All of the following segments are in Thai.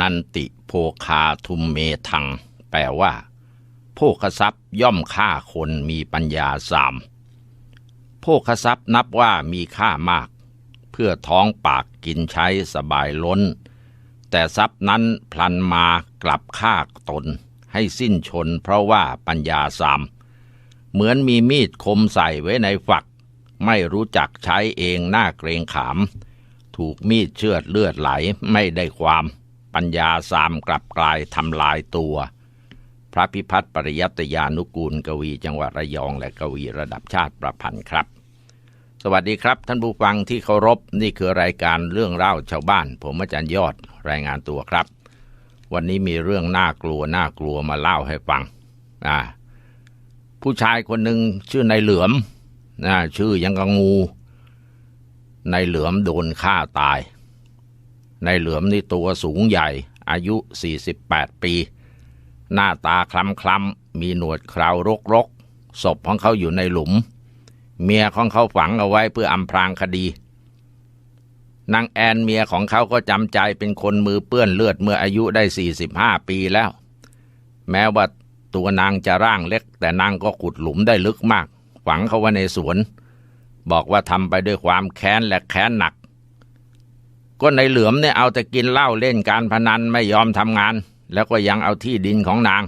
นันติโภคาทุมเมทัง แปลว่า โภคทรัพย์ย่อมฆ่าคนมีปัญญาสาม โภคทรัพย์นับว่ามีค่ามาก เพื่อท้องปากกินใช้สบายล้น แต่ทรัพย์นั้นพลันมากลับฆ่าตน ให้สิ้นชนเพราะว่าปัญญาสาม เหมือนมีมีดคมใส่ไว้ในฝัก ไม่รู้จักใช้เองหน้าเกรงขาม ถูกมีดเชือดเลือดไหลไม่ได้ความ ปัญญาสามกลับกลายทำลายตัว พระพิพัฒน์ปริยัตยานุกูลกวีจังหวัดระยองและกวีระดับชาติประพันธ์ครับ สวัสดีครับ ท่านผู้ฟังที่เคารพนี่คือรายการเรื่องเล่าชาวบ้าน ผมอาจารย์ยอดรายงานตัวครับ วันนี้มีเรื่องน่ากลัวน่ากลัวมาเล่าให้ฟังอ่าผู้ชายคนหนึ่งชื่อนายเหลือมนะชื่อยังกงงูนายเหลือมโดนฆ่าตาย ในเหลือมนี่ตัวสูงใหญ่ อายุ 48 ปี หน้าตาคล้ำคล้ำมีหนวดคราวรกรกศพของเขาอยู่ในหลุม เมียของเขาฝังเอาไว้เพื่ออำพรางคดีนางแอนเมียของเขาก็จำใจเป็นคนมือเปื้อนเลือดเมื่ออายุได้ 45 ปีแล้ว แม้ว่าตัวนางจะร่างเล็ก แต่นางก็ขุดหลุมได้ลึกมาก ฝังเขาไว้ในสวน บอกว่าทำไปด้วยความแค้นและแค้นหนัก ก็ในเหลือมเนี่ยเอาแต่กินเหล้าเล่นการพนันไม่ยอมทำงาน แล้วก็ยังเอาที่ดินของนาง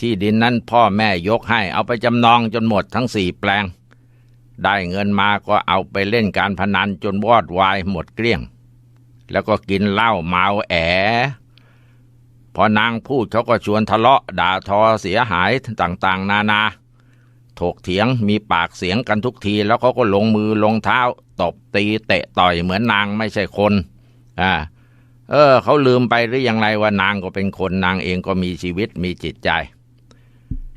ที่ดินนั้นพ่อแม่ยกให้เอาไปจำนองจนหมดทั้งสี่แปลง ได้เงินมาก็เอาไปเล่นการพนันจนวอดวายหมดเกลี้ยง แล้วก็กินเหล้าเมาแอพอนางพูดเขาก็ชวนทะเลาะด่าทอเสียหายต่างๆ นานา ถกเถียงมีปากเสียงกันทุกที แล้วเขาก็ลงมือลงเท้า ตบตีเตะต่อยเหมือนนางไม่ใช่คน อ่า เออ เขาลืมไปหรือยังไรว่านางก็เป็นคนนางเองก็มีชีวิตมีจิตใจ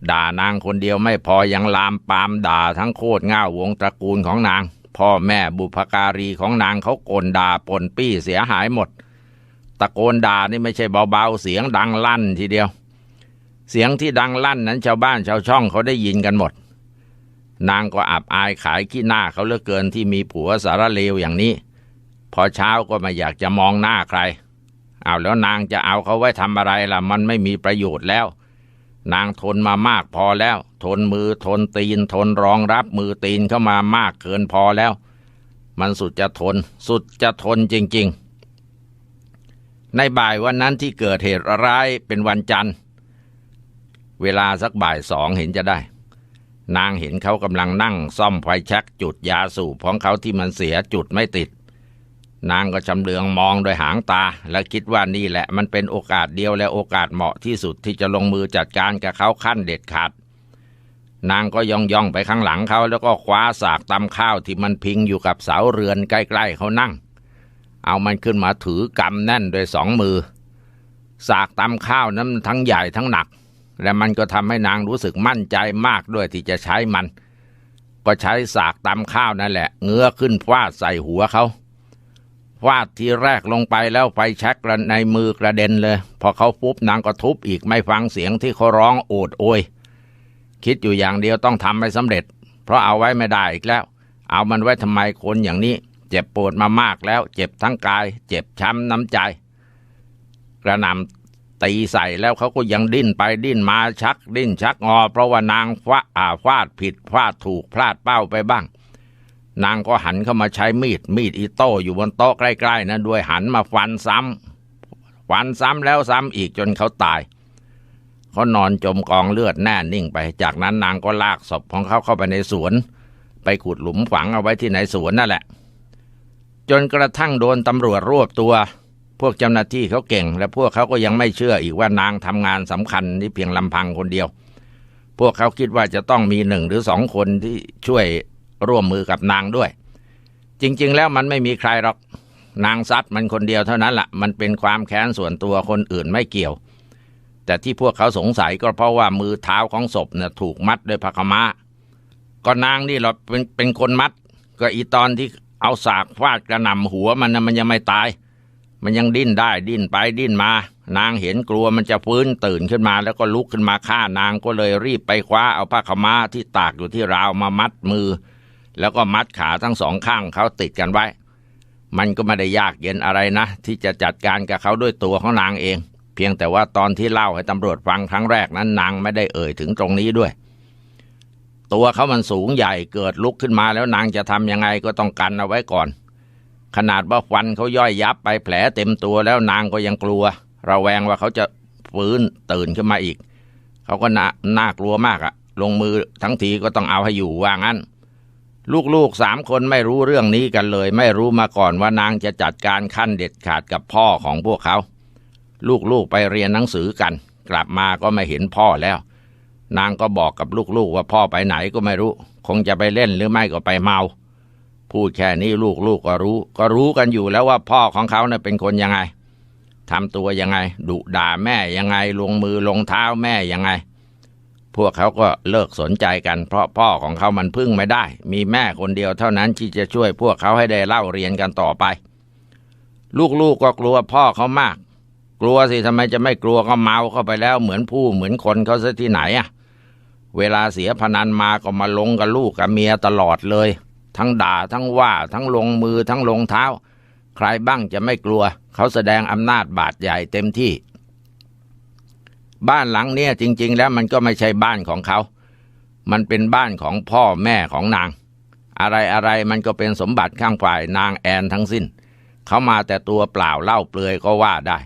ด่านางคนเดียวไม่พอยังลามปามด่าทั้งโคตรง่าวงตระกูลของนาง พ่อแม่บุพการีของนางเขาโกนด่าปนปี้เสียหายหมด ตะโกนด่านี่ไม่ใช่เบาๆเสียงดังลั่นทีเดียวเสียงที่ดังลั่นนั้นชาวบ้านชาวช่องเขาได้ยินกันหมด นางก็อับอายขายขี้หน้าเขาเหลือเกินที่มีผัวสารเลวอย่างนี้ พอเช้าก็ไม่อยากจะมองหน้าใคร เอาแล้วนางจะเอาเขาไว้ทำอะไรล่ะ มันไม่มีประโยชน์แล้ว นางทนมามากพอแล้ว ทนมือทนตีน ทนรองรับมือตีนเข้ามามากเกินพอแล้ว มันสุดจะทน สุดจะทนจริง ๆ ในบ่ายวันนั้นที่เกิดเหตุร้ายเป็นวันจันทร์ เวลาสักบ่ายสองเห็นจะได้ นางเห็นเขากำลังนั่งซ่อมไฟชักจุดยาสูบของเขาที่มันเสียจุดไม่ติด นางก็ชำเลืองมองโดยหางตา และคิดว่านี่แหละมันเป็นโอกาสเดียวและโอกาสเหมาะที่สุดที่จะลงมือจัดการกับเขาขั้นเด็ดขาด นางก็ย่องย่องไปข้างหลังเขาแล้วก็คว้าสากตำข้าวที่มันพิงอยู่กับเสาเรือนใกล้ๆเขานั่ง เอามันขึ้นมาถือกำแน่นโดยสองมือ สากตำข้าวนั้นทั้งใหญ่ทั้งหนัก และมันก็ทำให้นางรู้สึกมั่นใจมากด้วยที่จะใช้มัน ก็ใช้สากตำข้าวนั่นแหละ เงื้อขึ้นฟาดใส่หัวเขาฟาดทีแรกลงไปแล้วไฟแช็กในมือกระเด็นเลย พอเขาปุ๊บนางก็ทุบอีกไม่ฟังเสียงที่เขาร้องโอดโอย คิดอยู่อย่างเดียวต้องทำให้สำเร็จ เพราะเอาไว้ไม่ได้อีกแล้ว เอามันไว้ทำไมคนอย่างนี้ เจ็บปวดมามากแล้ว เจ็บทั้งกาย เจ็บช้ำน้ำใจ กระนำ ตีใส่แล้วเขาก็ยังดิ้นไปดิ้นมาชัก ดิ้นชักงอเพราะว่านางฟาอาฟาดผิดฟาดถูกพลาดเป้าไปบ้าง นางก็หันเข้ามาใช้มีดมีดอิโต้อยู่บนโต๊ะใกล้ๆนะด้วยหันมาฟันซ้ำฟันซ้ำแล้วซ้ำอีกจนเขาตายเขานอนจมกองเลือดแน่นิ่งไป จากนั้นนางก็ลากศพของเขาเข้าไปในสวน ไปขุดหลุมฝังเอาไว้ที่ในสวนนั่นแหละ จนกระทั่งโดนตำรวจรวบตัว วกเจ้าหน้าที่เขาเก่ง และพวกเขาก็ยังไม่เชื่ออีกว่านางทำงานสำคัญนี่เพียงลำพังคนเดียว พวกเขาคิดว่าจะต้องมีหนึ่งหรือสองคนที่ช่วยร่วมมือกับนางด้วย จริงๆ แล้วมันไม่มีใครหรอกนางซัดมันคนเดียวเท่านั้นละ่ะ มันเป็นความแค้นส่วนตัวคนอื่นไม่เกี่ยว แต่ที่พวกเขาสงสัยก็เพราะว่ามือเท้าของศพเนี่ยถูกมัดด้วยผ้าขม้าก็นางนี่เราเป็นเป็นคนมัด ก็อีตอนที่เอาสากฟาดกระหน่ำหัวมันนะมันยังไม่ตาย มันยังดิ้นได้ดิ้นไปดิ้นมา นางเห็นกลัวมันจะฟื้นตื่นขึ้นมา แล้วก็ลุกขึ้นมาฆ่านางก็เลยรีบไปคว้าเอาผ้าขม้าที่ตากอยู่ที่ราวมามัดมือ แล้วก็มัดขาทั้งสองข้างเขาติดกันไว้ มันก็ไม่ได้ยากเย็นอะไรนะ ที่จะจัดการกับเขาด้วยตัวของนางเอง เพียงแต่ว่าตอนที่เล่าให้ตำรวจฟังครั้งแรกนั้นนางไม่ได้เอ่ยถึงตรงนี้ด้วย ตัวเขามันสูงใหญ่เกิดลุกขึ้นมาแล้วนางจะทำยังไงก็ต้องกันเอาไว้ก่อน ขนาดว่าฟันเขาย่อยยับไปแผลเต็มตัวแล้วนางก็ยังกลัว ระแวงว่าเขาจะฟื้นตื่นขึ้นมาอีก เขาก็น่าน่ากลัวมากอะลงมือทั้งทีก็ต้องเอาให้อยู่ว่างั้น ลูกๆสามคนไม่รู้เรื่องนี้กันเลย ไม่รู้มาก่อนว่านางจะจัดการขั้นเด็ดขาดกับพ่อของพวกเขา ลูกๆไปเรียนหนังสือกัน กลับมาก็ไม่เห็นพ่อแล้ว นางก็บอกกับลูกๆว่าพ่อไปไหนก็ไม่รู้ คงจะไปเล่นหรือไม่ก็ไปเมา พูดแค่นี้ลูกๆก็รู้ ก็รู้กันอยู่แล้วว่าพ่อของเขาเน่ยเป็นคนยังไงทำตัวยังไง ดุด่าแม่ยังไง ลงมือลงเท้าแม่ยังไง พวกเขาก็เลิกสนใจกัน เพราะพ่อของเขามันพึ่งไม่ได้ มีแม่คนเดียวเท่านั้นที่จะช่วยพวกเขาให้ได้เล่าเรียนกันต่อไป ลูกๆกก็กลัวพ่อเขามาก กลัวสิทำไมจะไม่กลัวก็เมาเข้าไปแล้วเหมือนผู้เหมือนคนเขาซะที่ไหนอะเวลาเสียพนันมาก็มาลงกับลูกกับเมียตลอดเลย ทั้งด่าทั้งว่าทั้งลงมือทั้งลงเท้า ใครบ้างจะไม่กลัว เขาแสดงอำนาจบาดใหญ่เต็มที่ บ้านหลังเนี้ยจริง ๆ แล้วมันก็ไม่ใช่บ้านของเขา มันเป็นบ้านของพ่อแม่ของนาง อะไรอะไรมันก็เป็นสมบัติข้างฝ่ายนางแอนทั้งสิ้น เขามาแต่ตัวเปล่าเล่าเปลือยก็ว่าได้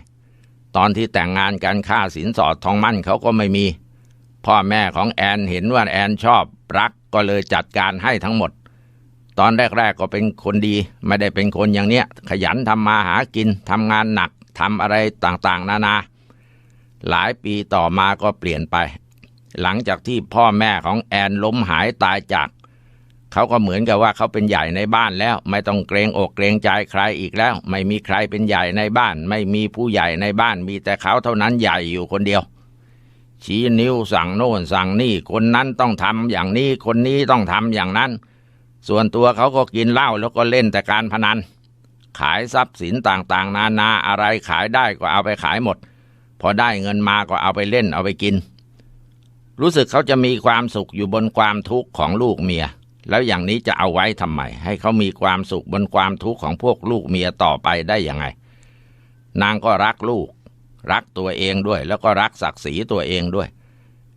ตอนที่แต่งงานกันค่าสินสอดทองมั่นเขาก็ไม่มี พ่อแม่ของแอนเห็นว่าแอนชอบรักก็เลยจัดการให้ทั้งหมด ตอนแรกๆก็เป็นคนดี ไม่ได้เป็นคนอย่างเนี้ย ขยันทำมาหากินทำงานหนักทำอะไรต่างๆ นานา หลายปีต่อมาก็เปลี่ยนไป หลังจากที่พ่อแม่ของแอนล้มหายตายจาก เขาก็เหมือนกับว่าเขาเป็นใหญ่ในบ้านแล้ว ไม่ต้องเกรงอกเกรงใจใครอีกแล้ว ไม่มีใครเป็นใหญ่ในบ้าน ไม่มีผู้ใหญ่ในบ้าน มีแต่เขาเท่านั้นใหญ่อยู่คนเดียวชี้นิ้วสั่งโน่นสั่งนี่ คนนั้นต้องทำอย่างนี้ คนนี้ต้องทำอย่างนั้น ส่วนตัวเขาก็กินเหล้าแล้วก็เล่นแต่การพนัน ขายทรัพย์สินต่างๆ นานาอะไรขายได้ก็เอาไปขายหมด พอได้เงินมาก็เอาไปเล่นเอาไปกิน รู้สึกเขาจะมีความสุขอยู่บนความทุกข์ของลูกเมีย แล้วอย่างนี้จะเอาไว้ทำไม ให้เขามีความสุขบนความทุกข์ของพวกลูกเมียต่อไปได้ยังไง นางก็รักลูก รักตัวเองด้วย แล้วก็รักศักดิ์ศรีตัวเองด้วย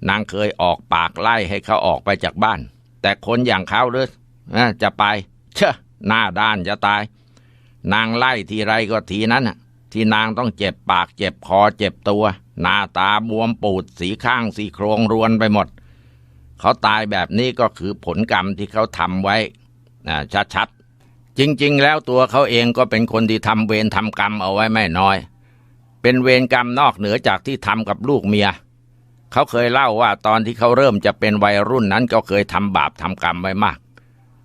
นางเคยออกปากไล่ให้เขาออกไปจากบ้าน แต่คนอย่างเขาเลย จะไป เชอะหน้าด้านจะตาย นางไล่ทีไรก็ทีนั้นที่นางต้องเจ็บปากเจ็บคอเจ็บตัว หน้าตาบวมปูดสีข้างสีโครงรวนไปหมด เขาตายแบบนี้ก็คือผลกรรมที่เขาทำไว้ชัดๆ จริงๆ แล้วตัวเขาเองก็เป็นคนที่ทำเวรทำกรรมเอาไว้ไม่น้อย เป็นเวรกรรมนอกเหนือจากที่ทำกับลูกเมียเขาเคยเล่าว่าตอนที่เขาเริ่มจะเป็นวัยรุ่นนั้นก็เคยทำบาปทำกรรมไว้มาก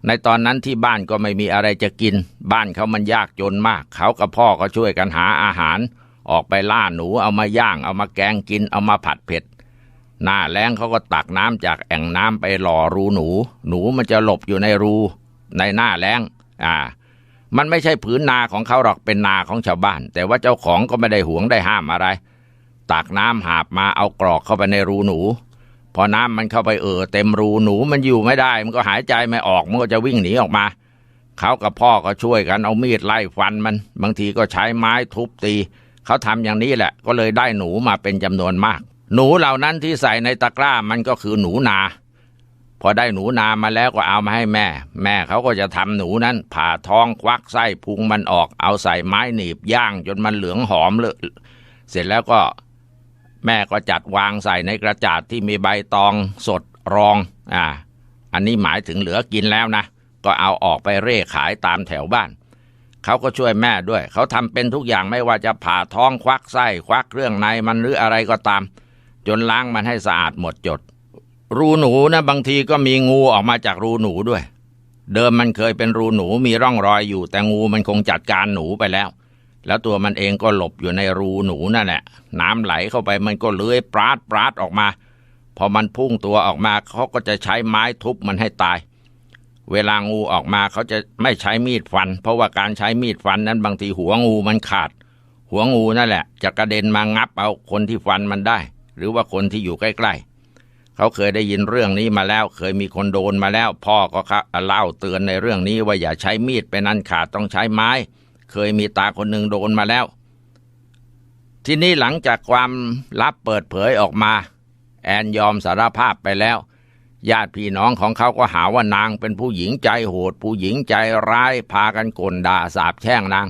ในตอนนั้นที่บ้านก็ไม่มีอะไรจะกิน บ้านเขามันยากจนมาก เขากับพ่อก็ช่วยกันหาอาหาร ออกไปล่าหนูเอามาย่าง เอามาแกงกินเอามาผัดเผ็ด หน้าแล้งเขาก็ตักน้ำจากแอ่งน้ำไปหล่อรูหนู หนูมันจะหลบอยู่ในรู ในหน้าแล้ง อ่า มันไม่ใช่ผืนนาของเขาหรอกเป็นนาของชาวบ้าน แต่ว่าเจ้าของก็ไม่ได้หวงได้ห้ามอะไรตักน้ำหาบมาเอากรอกเข้าไปในรูหนู พอน้ำมันเข้าไปเออเต็มรูหนูมันอยู่ไม่ได้ มันก็หายใจไม่ออกมันก็จะวิ่งหนีออกมาเขากับพ่อก็ช่วยกันเอามีดไล่ฟันมัน บางทีก็ใช้ไม้ทุบตีเขาทำอย่างนี้แหละ ก็เลยได้หนูมาเป็นจำนวนมาก หนูเหล่านั้นที่ใส่ในตะกร้ามันก็คือหนูนา พอได้หนูนามาแล้วก็เอามาให้แม่ แม่เขาก็จะทำหนูนั้น ผ่าท้องควักไส้พุงมันออก เอาใส่ไม้หนีบย่างจนมันเหลืองหอมเลยเสร็จแล้วก็ แม่ก็จัดวางใส่ในกระจาดที่มีใบตองสดรองอ่าอันนี้หมายถึงเหลือกินแล้วนะ ก็เอาออกไปเร่ขายตามแถวบ้าน เขาก็ช่วยแม่ด้วย เขาทำเป็นทุกอย่างไม่ว่าจะผ่าท้องควักไส้ควักเครื่องในมันหรืออะไรก็ตาม จนล้างมันให้สะอาดหมดจด รูหนูนะบางทีก็มีงูออกมาจากรูหนูด้วย เดิมมันเคยเป็นรูหนูมีร่องรอยอยู่ แต่งูมันคงจัดการหนูไปแล้ว แล้วตัวมันเองก็หลบอยู่ในรูหนูนั่นแหละ น้ำไหลเข้าไปมันก็เลื้อยปราดปราดออกมา พอมันพุ่งตัวออกมาเขาก็จะใช้ไม้ทุบมันให้ตาย เวลางูออกมาเขาจะไม่ใช้มีดฟัน เพราะว่าการใช้มีดฟันนั้นบางทีหัวงูมันขาด หัวงูนั่นแหละ จะกระเด็นมางับเอาคนที่ฟันมันได้ หรือว่าคนที่อยู่ใกล้ ๆ เขาเคยได้ยินเรื่องนี้มาแล้ว เคยมีคนโดนมาแล้ว พ่อก็เล่าเตือนในเรื่องนี้ว่าอย่าใช้มีดเป็นอันขาดต้องใช้ไม้ เคยมีตาคนหนึ่งโดนมาแล้ว ทีนี้หลังจากความลับเปิดเผยออกมา แอนยอมสารภาพไปแล้วญาติพี่น้องของเขาก็หาว่านางเป็นผู้หญิงใจโหด ผู้หญิงใจร้ายพากันกลด่าสาบแช่งนาง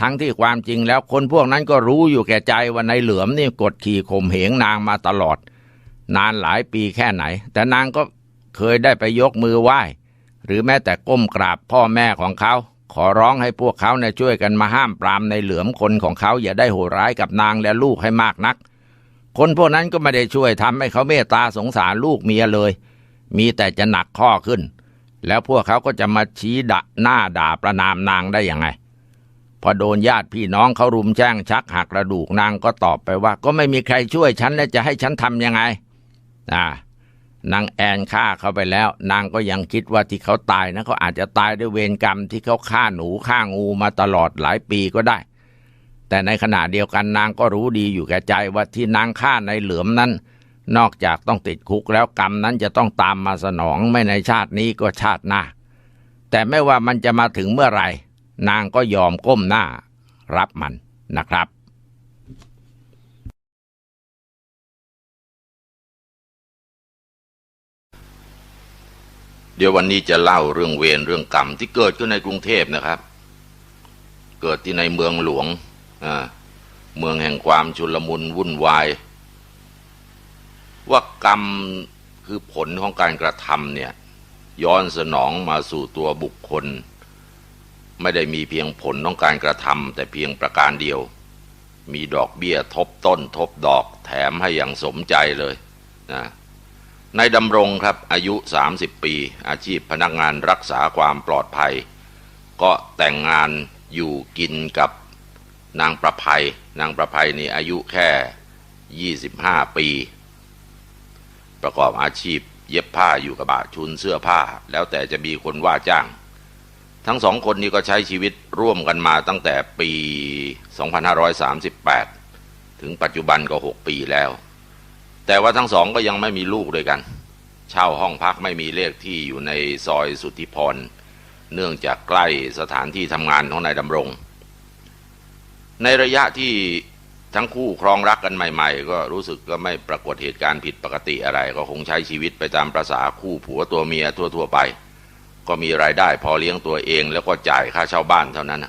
ทั้งที่ความจริงแล้วคนพวกนั้นก็รู้อยู่แก่ใจว่าในเหลือมนี่กดขี่ข่มเหงนางมาตลอด นานหลายปีแค่ไหน แต่นางก็เคยได้ไปยกมือไหว้ หรือแม้แต่ก้มกราบพ่อแม่ของเขา ขอร้องให้พวกเขาเนี่ยช่วยกันมาห้ามปรามในเหลือมคนของเขาอย่าได้โหดร้ายกับนางและลูกให้มากนัก คนพวกนั้นก็ไม่ได้ช่วยทำให้เขาเมตตาสงสารลูกเมียเลย มีแต่จะหนักข้อขึ้น แล้วพวกเขาก็จะมาชี้ดะหน้าด่าประนามนางได้ยังไง พอโดนญาติพี่น้องเขารุมแจ้งชักหักกระดูกนางก็ตอบไปว่า ก็ไม่มีใครช่วยฉันแล้วจะให้ฉันทำยังไง อ่า นางแอนฆ่าเขาไปแล้ว นางก็ยังคิดว่าที่เขาตายนะเขาอาจจะตายด้วยเวรกรรมที่เขาฆ่าหนูฆ่างูมาตลอดหลายปีก็ได้ แต่ในขณะเดียวกันนางก็รู้ดีอยู่แก่ใจว่าที่นางฆ่าในเหลือมนั้น นอกจากต้องติดคุกแล้วกรรมนั้นจะต้องตามมาสนองไม่ในชาตินี้ก็ชาติหน้า แต่ไม่ว่ามันจะมาถึงเมื่อไหร่ นางก็ยอมก้มหน้า รับมันนะครับ เดี๋ยววันนี้จะเล่าเรื่องเวรเรื่องกรรม ที่เกิดขึ้นในกรุงเทพนะครับ เกิดที่ในเมืองหลวงเมืองแห่งความชุลมุนวุ่นวาย ว่ากรรมคือผลของการกระทำเนี่ยย้อนสนองมาสู่ตัวบุคคล ไม่ได้มีเพียงผลของการกระทำแต่เพียงประการเดียว มีดอกเบี้ยทบต้น ทบดอกแถมให้อย่างสมใจเลยนะ นายดำรงครับอายุ 30 ปี อาชีพพนักงานรักษาความปลอดภัย ก็แต่งงานอยู่กินกับนางประภัย นางประภัยนี่อายุแค่ 25 ปี ประกอบอาชีพเย็บผ้าอยู่กับบาชุนเสื้อผ้า แล้วแต่จะมีคนว่าจ้าง ทั้งสองคนนี้ก็ใช้ชีวิตร่วมกันมาตั้งแต่ปี 2538 ถึงปัจจุบันก็ 6 ปีแล้ว แต่ว่าทั้งสองก็ยังไม่มีลูกด้วยกัน เช่าห้องพักไม่มีเลขที่อยู่ในซอยสุทธิพร เนื่องจากใกล้สถานที่ทำงานของนายดำรง ในระยะที่ทั้งคู่ครองรักกันใหม่ ๆ ก็รู้สึกก็ไม่ปรากฏเหตุการณ์ผิดปกติอะไร ก็คงใช้ชีวิตไปตามประษาคู่ผัวตัวเมียทั่วๆไป ก็มีรายได้พอเลี้ยงตัวเอง แล้วก็จ่ายค่าเช่าบ้านเท่านั้น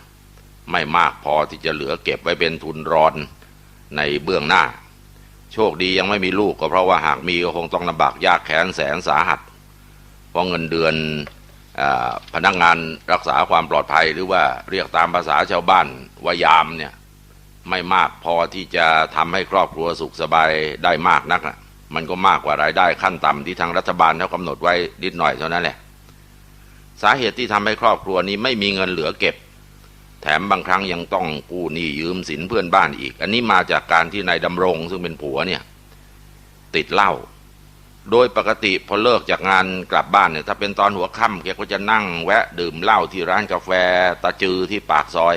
ไม่มากพอที่จะเหลือเก็บไว้เป็นทุนรอนในเบื้องหน้า โชคดียังไม่มีลูกก็เพราะว่าหากมีก็คงต้องลำบากยากแค้นแสนสาหัส เพราะเงินเดือนอพนักงานรักษาความปลอดภัยหรือว่าเรียกตามภาษาชาวบ้านว่ายามเนี่ยไม่มากพอที่จะทำให้ครอบครัวสุขสบายได้มากนักอะมันก็มากกว่ารายได้ขั้นต่ำที่ทางรัฐบาลเขากำหนดไว้นิดหน่อยเท่านั้นแหละ สาเหตุที่ทำให้ครอบครัวนี้ไม่มีเงินเหลือเก็บ แถมบางครั้งยังต้องกู้หนี้ยืมสินเพื่อนบ้านอีก อันนี้มาจากการที่นายดำรงซึ่งเป็นผัวเนี่ย ติดเหล้าโดยปกติพอเลิกจากงานกลับบ้านเนี่ยถ้าเป็นตอนหัวค่ำแกก็จะนั่งแวะดื่มเหล้าที่ร้านกาแฟตาจือที่ปากซอย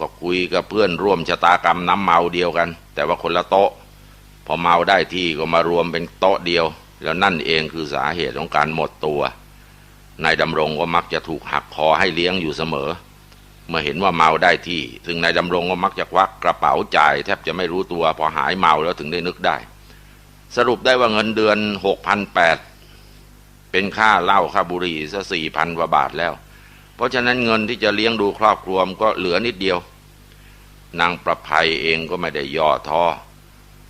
ก็คุยกับเพื่อนร่วมชะตากรรมน้ำเมาเดียวกัน แต่ว่าคนละโต๊ะ พอเมาได้ที่ก็มารวมเป็นโต๊ะเดียว แล้วนั่นเองคือสาเหตุของการหมดตัวนายดำรงก็มักจะถูกหักคอให้เลี้ยงอยู่เสมอ เมื่อเห็นว่าเมาได้ที่ ซึ่งนายดำรงก็มักจะควักกระเป๋าจ่ายแทบจะไม่รู้ตัวพอหายเมาแล้วถึงได้นึกได้ สรุปได้ว่าเงินเดือนหกพันแปดเป็นค่าเหล้าค่าบุหรี่ซะสี่พันกว่าบาทแล้ว เพราะฉะนั้นเงินที่จะเลี้ยงดูครอบครัวมก็เหลือนิดเดียว นางประภัยเองก็ไม่ได้ย่อท้อ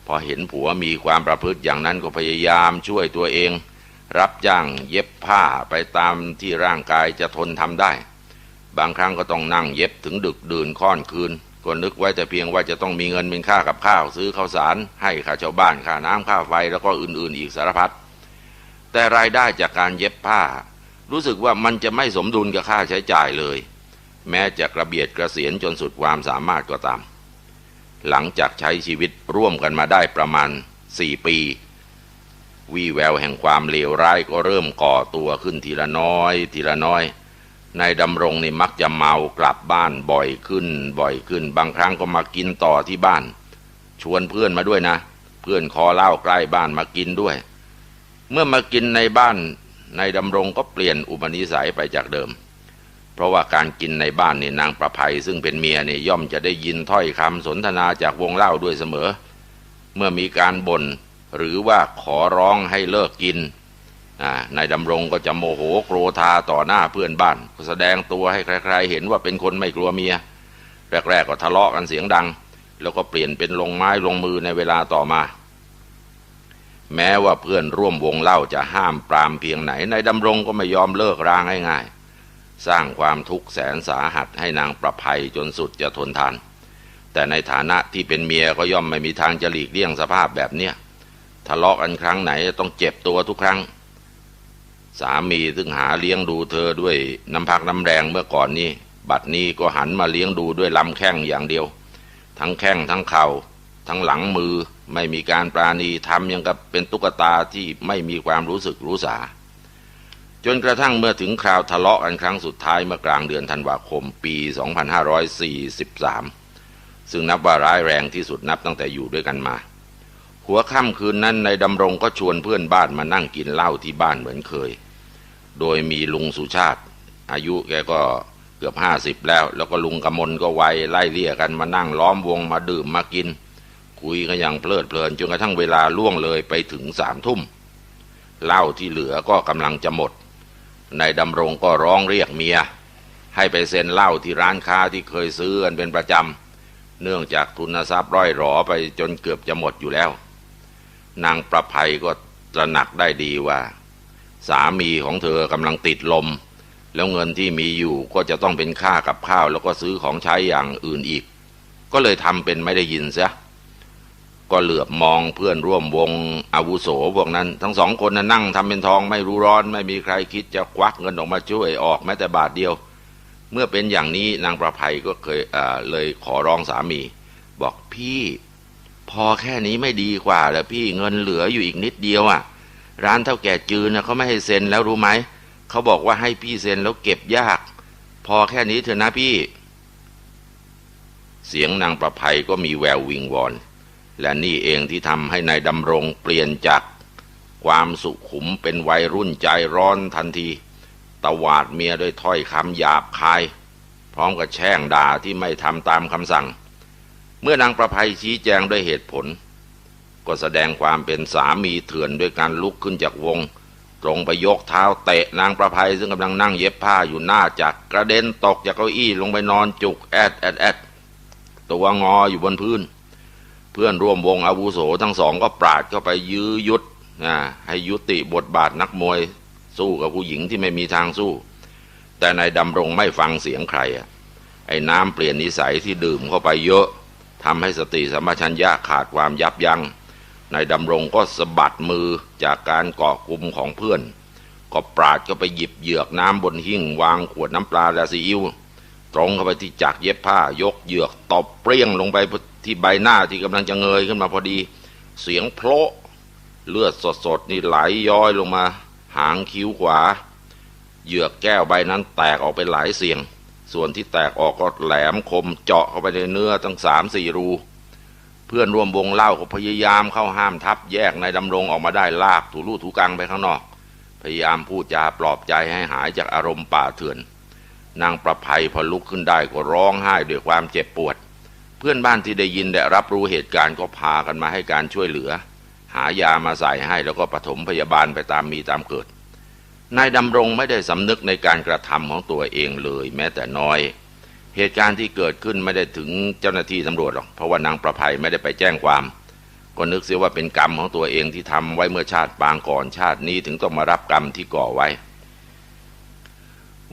พอเห็นผัวมีความประพฤติอย่างนั้นก็พยายามช่วยตัวเอง รับจ้างเย็บผ้าไปตามที่ร่างกายจะทนทำได้ บางครั้งก็ต้องนั่งเย็บถึงดึกดื่นค่อนคืนก็นึกไว้แต่เพียงว่าจะต้องมีเงินเป็นค่ากับข้าวซื้อข้าวสาร ให้ค่าชาวบ้านค่าน้ำค่าไฟแล้วก็อื่นๆ อีกสารพัดแต่รายได้จากการเย็บผ้า รู้สึกว่ามันจะไม่สมดุลกับค่าใช้จ่ายเลย แม้จะกระเบียดกระเสียนจนสุดความสามารถก็ตาม หลังจากใช้ชีวิตร่วมกันมาได้ประมาณสี่ปีวี่แววแห่งความเลวร้ายก็เริ่มก่อตัวขึ้นทีละน้อย ทีละน้อย นายดำรงนี่มักจะเมากลับบ้านบ่อยขึ้น บ่อยขึ้น บางครั้งก็มากินต่อที่บ้าน ชวนเพื่อนมาด้วยนะ เพื่อนคอเหล้าใกล้บ้านมากินด้วย เมื่อมากินในบ้านนายดำรงก็เปลี่ยนอุปนิสัยไปจากเดิม เพราะว่าการกินในบ้านเนี่ยนางประภัยซึ่งเป็นเมียเนี่ยย่อมจะได้ยินถ้อยคำสนทนาจากวงเล่าด้วยเสมอ เมื่อมีการบ่นหรือว่าขอร้องให้เลิกกิน นายดำรงก็จะโมโหโกรธาต่อหน้าเพื่อนบ้าน แสดงตัวให้ใครๆเห็นว่าเป็นคนไม่กลัวเมีย แรก ๆ ก็ทะเลาะกันเสียงดัง แล้วก็เปลี่ยนเป็นลงไม้ลงมือในเวลาต่อมา แม้ว่าเพื่อนร่วมวงเล่าจะห้ามปรามเพียงไหนนายดำรงก็ไม่ยอมเลิกร้างง่ายๆ สร้างความทุกข์แสนสาหัสให้นางประภัยจนสุดจะทนทาน แต่ในฐานะที่เป็นเมียก็ย่อมไม่มีทางจะหลีกเลี่ยงสภาพแบบเนี้ยทะเลาะกันครั้งไหนต้องเจ็บตัวทุกครั้ง สามีซึ่งหาเลี้ยงดูเธอด้วยน้ำพักน้ำแรงเมื่อก่อนนี้บัดนี้ก็หันมาเลี้ยงดูด้วยลำแข้งอย่างเดียว ทั้งแข้งทั้งเข่า ทั้งหลังมือไม่มีการปราณีทำยังกับเป็นตุ๊กตาที่ไม่มีความรู้สึกรู้สา จนกระทั่งเมื่อถึงคราวทะเลาะกันครั้งสุดท้ายเมื่อกลางเดือนธันวาคมปี 2543 ซึ่งนับว่าร้ายแรงที่สุดนับตั้งแต่อยู่ด้วยกันมา หัวค่ำคืนนั้นในดำรงก็ชวนเพื่อนบ้านมานั่งกินเหล้าที่บ้านเหมือนเคย โดยมีลุงสุชาติ อายุแกก็เกือบห้าสิบแล้ว แล้วก็ลุงกำมลก็วัยไล่เลี่ยกันมานั่งล้อมวงมาดื่มมากิน คุยกันอย่างเพลิดเพลินจนกระทั่งเวลาล่วงเลยไปถึงสามทุ่มเหล้าที่เหลือก็กำลังจะหมดนายดำรงก็ร้องเรียกเมีย ให้ไปเซ็นเหล้าที่ร้านค้าที่เคยซื้อกันเป็นประจำเนื่องจากทุนทรัพย์ร่อยหรอไปจนเกือบจะหมดอยู่แล้ว นางประภัยก็ตระหนักได้ดีว่า สามีของเธอกำลังติดลม แล้วเงินที่มีอยู่ก็จะต้องเป็นค่ากับข้าว แล้วก็ซื้อของใช้อย่างอื่นอีก ก็เลยทำเป็นไม่ได้ยินเสียก็เหลือบมองเพื่อนร่วมวงอาวุโสพวกนั้น ทั้งสองคนนะนั่งทำเป็นทองไม่รู้ร้อน ไม่มีใครคิดจะควักเงินออกมาช่วยออกแม้แต่บาทเดียว เมื่อเป็นอย่างนี้นางประภัยก็เคยเลยขอร้องสามี บอกพี่ พอแค่นี้ไม่ดีกว่าเหรอพี่เงินเหลืออยู่อีกนิดเดียวอะ ร้านเท่าแก่จืนนะเขาไม่ให้เซ็นแล้วรู้ไหมเขาบอกว่าให้พี่เซ็นแล้วเก็บยาก พอแค่นี้เถอะนะพี่ เสียงนางประภัยก็มีแวววิงวอน และนี่เองที่ทำให้นายดำรงเปลี่ยนจากความสุขุมเป็นวัยรุ่นใจร้อนทันที ตวาดเมียด้วยถ้อยคำหยาบคาย พร้อมกับแช่งด่าที่ไม่ทำตามคำสั่ง เมื่อนางประภัยชี้แจงด้วยเหตุผล ก็แสดงความเป็นสามีเถื่อนด้วยการลุกขึ้นจากวง ตรงไปยกเท้าเตะนางประภัยซึ่งกำลังนั่งเย็บผ้าอยู่หน้าจักรกระเด็นตกจากเก้าอี้ลงไปนอนจุกแอดแอดแอดตัวงออยู่บนพื้น เพื่อนร่วมวงอาวุโสทั้งสองก็ปราดเข้าไปยื้อยุดนะให้ยุติบทบาทนักมวยสู้กับผู้หญิงที่ไม่มีทางสู้ แต่นายดำรงไม่ฟังเสียงใครอะไอ้น้ำเปลี่ยนนิสัยที่ดื่มเข้าไปเยอะทำให้สติสัมปชัญญะขาดความยับยัง้ง นายดำรงก็สะบัดมือจากการเกาะกลุ่มของเพื่อน ก็ปราดก็ไปหยิบเหยือกน้ำบนหิ้งวางขวดน้ำปลาและซีอิ๊วตรงเข้าไปที่จักรเย็บผ้ายกเหยือกตบเปรี้ยงลงไปที่ใบหน้าที่กำลังจะเงยขึ้นมาพอดี เสียงโพละเลือดสดๆนี่ไหลย้อยลงมา หางคิ้วขวา เหยือกแก้วใบนั้นแตกออกเป็นหลายเสียง ส่วนที่แตกออกก็แหลมคมเจาะเข้าไปในเนื้อตั้งสามสี่รู เพื่อนร่วมวงเล่าก็พยายามเข้าห้ามทับแยกนายดำรงออกมาได้ลากถูลู่ถูกังไปข้างนอก พยายามพูดจาปลอบใจให้หายจากอารมณ์ป่าเถื่อน นางประภัยพอลุกขึ้นได้ก็ร้องไห้ด้วยความเจ็บปวด เพื่อนบ้านที่ได้ยินได้รับรู้เหตุการณ์ก็พากันมาให้การช่วยเหลือ หายามาใส่ให้แล้วก็ปฐมพยาบาลไปตามมีตามเกิดนายดำรงไม่ได้สำนึกในการกระทำของตัวเองเลยแม้แต่น้อย เหตุการณ์ที่เกิดขึ้นไม่ได้ถึงเจ้าหน้าที่ตำรวจหรอกเพราะว่านางประภัยไม่ได้ไปแจ้งความ ก็นึกเสียว่าเป็นกรรมของตัวเองที่ทำไว้เมื่อชาติปางก่อนชาตินี้ถึงต้องมารับกรรมที่ก่อไว้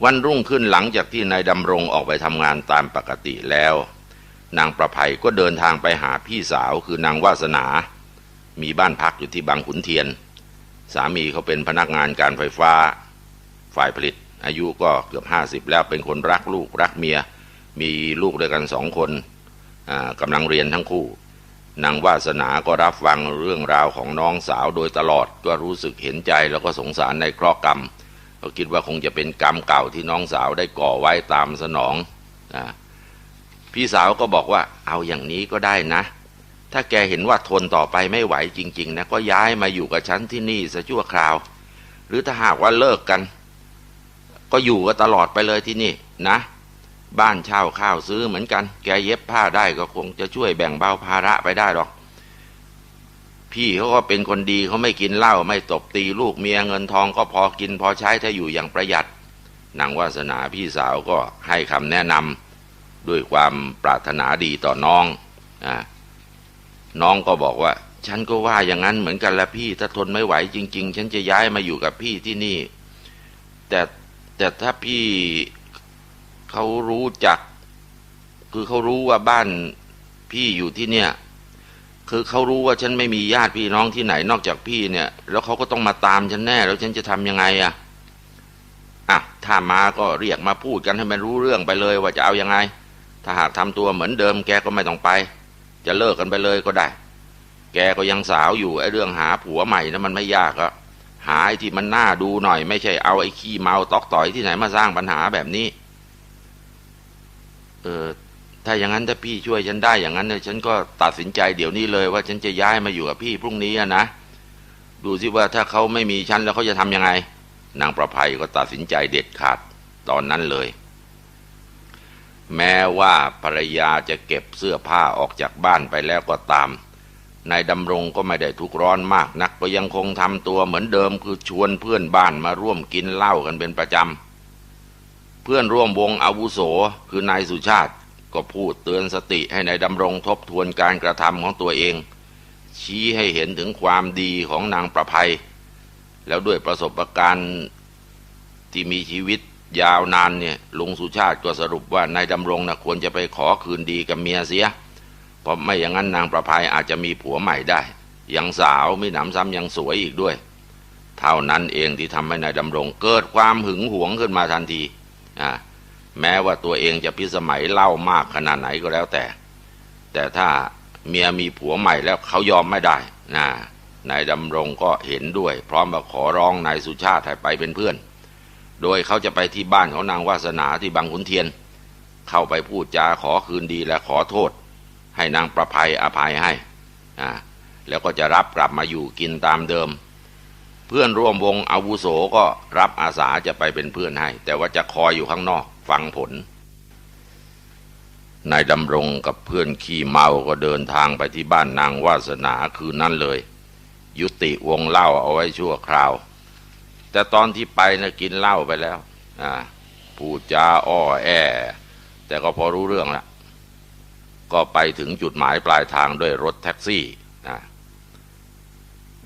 วันรุ่งขึ้นหลังจากที่นายดำรงออกไปทำงานตามปกติแล้ว นางประภัยก็เดินทางไปหาพี่สาวคือนางวาสนา มีบ้านพักอยู่ที่บางขุนเทียน สามีเขาเป็นพนักงานการไฟฟ้า ฝ่ายผลิต อายุก็เกือบห้าสิบแล้วเป็นคนรักลูกรักเมีย มีลูกด้วยกันสองคนกำลังเรียนทั้งคู่ นางวาสนาก็รับฟังเรื่องราวของน้องสาวโดยตลอด ก็รู้สึกเห็นใจแล้วก็สงสารในเคราะห์กรรม ก็คิดว่าคงจะเป็นกรรมเก่าที่น้องสาวได้ก่อไว้ตามสนองอพี่สาวก็บอกว่าเอาอย่างนี้ก็ได้นะ ถ้าแกเห็นว่าทนต่อไปไม่ไหวจริง ๆ นะ ก็ย้ายมาอยู่กับฉันที่นี่ซะชั่วคราว หรือถ้าหากว่าเลิกกัน ก็อยู่กันตลอดไปเลยที่นี่นะ บ้านเช่าข้าวซื้อเหมือนกัน แกเย็บผ้าได้ก็คงจะช่วยแบ่งเบาภาระไปได้หรอก พี่เขาก็เป็นคนดีเขาไม่กินเหล้าไม่ตบตีลูกเมียเงินทองก็พอกินพอใช้ถ้าอยู่อย่างประหยัดนางวาสนาพี่สาวก็ให้คำแนะนำด้วยความปรารถนาดีต่อน้องอน้องก็บอกว่า ฉันก็ว่าอย่างนั้นเหมือนกันละพี่ ถ้าทนไม่ไหวจริง ๆ ฉันจะย้ายมาอยู่กับพี่ที่นี่ แต่แต่ถ้าพี่ เขารู้จัก คือเขารู้ว่าบ้านพี่อยู่ที่เนี่ย คือเขารู้ว่าฉันไม่มีญาติพี่น้องที่ไหนนอกจากพี่เนี่ย แล้วเขาก็ต้องมาตามฉันแน่ แล้วฉันจะทำยังไงอะอะถ้ามาก็เรียกมาพูดกันให้มันรู้เรื่องไปเลยว่าจะเอายังไง ถ้าหากทำตัวเหมือนเดิมแกก็ไม่ต้องไป จะเลิกกันไปเลยก็ได้ แกก็ยังสาวอยู่ไอ้เรื่องหาผัวใหม่นะมันไม่ยากอะหาไอ้ที่มันน่าดูหน่อย ไม่ใช่เอาไอ้ขี้เมาตอกต่อยที่ไหนมาสร้างปัญหาแบบนี้ เออถ้าอย่างนั้นถ้าพี่ช่วยฉันได้อย่างนั้นเนี่ยฉันก็ตัดสินใจเดี๋ยวนี้เลยว่าฉันจะย้ายมาอยู่กับพี่พรุ่งนี้นะดูสิว่าถ้าเขาไม่มีฉันแล้วเขาจะทำยังไง นางประภัยก็ตัดสินใจเด็ดขาดตอนนั้นเลย แม้ว่าภรรยาจะเก็บเสื้อผ้าออกจากบ้านไปแล้วก็ตามนายดำรงก็ไม่ได้ทุกร้อนมากนักก็ยังคงทำตัวเหมือนเดิมคือชวนเพื่อนบ้านมาร่วมกินเหล้ากันเป็นประจำ เพื่อนร่วมวงอาวุโสคือนายสุชาติ ก็พูดเตือนสติให้นายดำรงทบทวนการกระทำของตัวเอง ชี้ให้เห็นถึงความดีของนางประภัย แล้วด้วยประสบการณ์ที่มีชีวิตยาวนานเนี่ยลุงสุชาติก็สรุปว่านายดำรงนะควรจะไปขอคืนดีกับเมียเสีย เพราะไม่อย่างนั้นนางประภัยอาจจะมีผัวใหม่ได้ ยังสาวมีหนำซ้ำยังสวยอีกด้วย เท่านั้นเองที่ทำให้นายดำรงเกิดความหึงหวงขึ้นมาทันที แม้ว่าตัวเองจะพิสมัยเล่ามากขนาดไหนก็แล้วแต่ แต่ถ้าเมียมีผัวใหม่แล้วเขายอมไม่ได้นะนายดำรงก็เห็นด้วย พร้อมมาขอร้องนายสุชาติให้ไปเป็นเพื่อน โดยเขาจะไปที่บ้านของนางวาสนาที่บางขุนเทียน เข้าไปพูดจาขอคืนดีและขอโทษ ให้นางประภัยอภัยให้อ่าแล้วก็จะรับกลับมาอยู่กินตามเดิม เพื่อนร่วมวงอาวุโสก็รับอาสาจะไปเป็นเพื่อนให้ แต่ว่าจะคอยอยู่ข้างนอกฟังผลนายดำรงกับเพื่อนขี่เมาก็เดินทางไปที่บ้านนางวาสนาคืนนั้นเลย ยุติวงเล่าเอาไว้ชั่วคราว แต่ตอนที่ไปนะกินเหล้าไปแล้วอ่าพูดจาอ้อแอ แต่ก็พอรู้เรื่องแล้วก็ไปถึงจุดหมายปลายทางด้วยรถแท็กซี่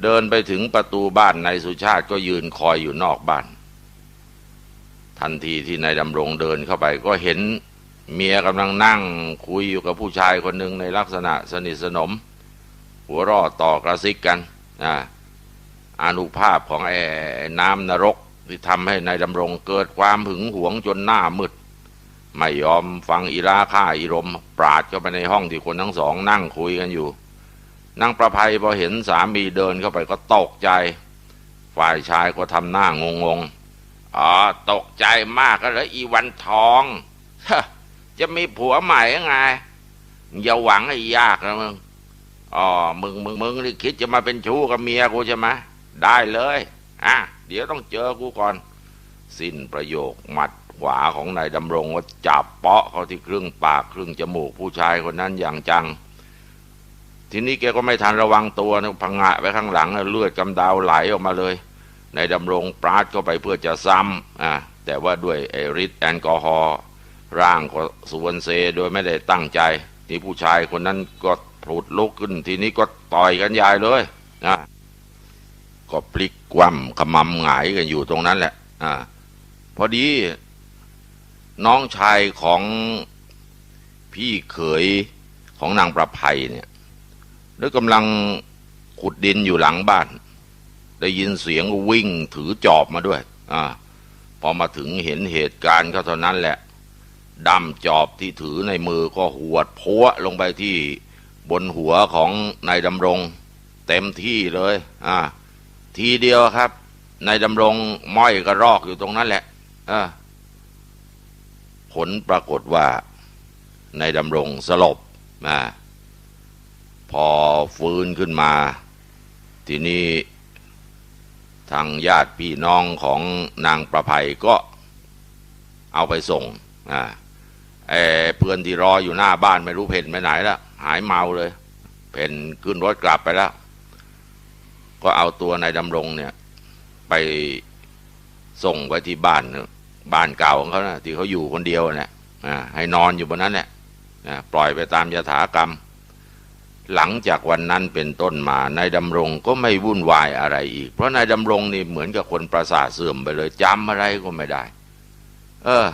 เดินไปถึงประตูบ้านนายสุชาติก็ยืนคอยอยู่นอกบ้าน ทันทีที่นายดำรงเดินเข้าไปก็เห็นเมียกำลังนั่งคุยอยู่กับผู้ชายคนหนึ่งในลักษณะสนิทสนม หัวรอต่อกระซิกกันนะอนุภาพของไอ้น้ำนรกที่ทำให้นายดำรงเกิดความหึงหวงจนหน้ามืด ไม่ยอมฟังอีราค่าอีรมปราดเข้าไปในห้องที่คนทั้งสองนั่งคุยกันอยู่ นางประภัยพอเห็นสามีเดินเข้าไปก็ตกใจ ฝ่ายชายก็ทำหน้างงงๆอ๋อตกใจมากก็เลยอีวันทองจะมีผัวใหม่ยังไงอย่าหวังให้ยากนะมึงอ๋อมึงมึงมึงนี่คิดจะมาเป็นชู้กับเมียกูใช่ไหมได้เลยอะเดี๋ยวต้องเจอกูก่อน สิ้นประโยคหมัดขวาของนายดำรงก็จับเปาะเขาที่ครึ่งปากครึ่งจมูกผู้ชายคนนั้นอย่างจัง ทีนี้แกก็ไม่ทันระวังตัวนะพังงะไปข้างหลังเลือดกำดาวไหลออกมาเลย ในดำรงปราดเข้าไปเพื่อจะซ้ำอะแต่ว่าด้วยไอฤทธิ์แอลกอฮอล์ร่างก็สวนเซโดยไม่ได้ตั้งใจ ที่ผู้ชายคนนั้นก็ผลุดลุกขึ้น ทีนี้ก็ต่อยกันใหญ่เลยนะก็พลิกคว่ำขมำหงายกันอยู่ตรงนั้นแหละอ่าพอดีน้องชายของพี่เขยของนางประภัยเนี่ย แล้วกำลังขุดดินอยู่หลังบ้าน ได้ยินเสียงวิ่งถือจอบมาด้วยอ่าพอมาถึงเห็นเหตุการณ์เขาเท่านั้นแหละดำจอบที่ถือในมือก็หวดพัวลงไปที่บนหัวของนายดำรง เต็มที่เลยอ่าทีเดียวครับนายดำรงม้อยกระรอกอยู่ตรงนั้นแหละอ่าผลปรากฏว่านายดำรงสลบอ่า พอฟื้นขึ้นมา ทีนี้ทางญาติพี่น้องของนางประภัยก็เอาไปส่งอ่าไอ้เพื่อนที่รออยู่หน้าบ้านไม่รู้เพ่นไปไหนแล้วหายเมาเลยเพ่นขึ้นรถกลับไปแล้ว ก็เอาตัวนายดำรงเนี่ยไปส่งไว้ที่บ้านบ้านเก่าของเขานะที่เขาอยู่คนเดียวเนี่ยอ่าให้นอนอยู่บนนั้นเนี่ยนะปล่อยไปตามยถากรรม หลังจากวันนั้นเป็นต้นมานายดำรงก็ไม่วุ่นวายอะไรอีก เพราะนายดำรงนี่เหมือนกับคนประสาทเสื่อมไปเลยจำอะไรก็ไม่ได้ เออ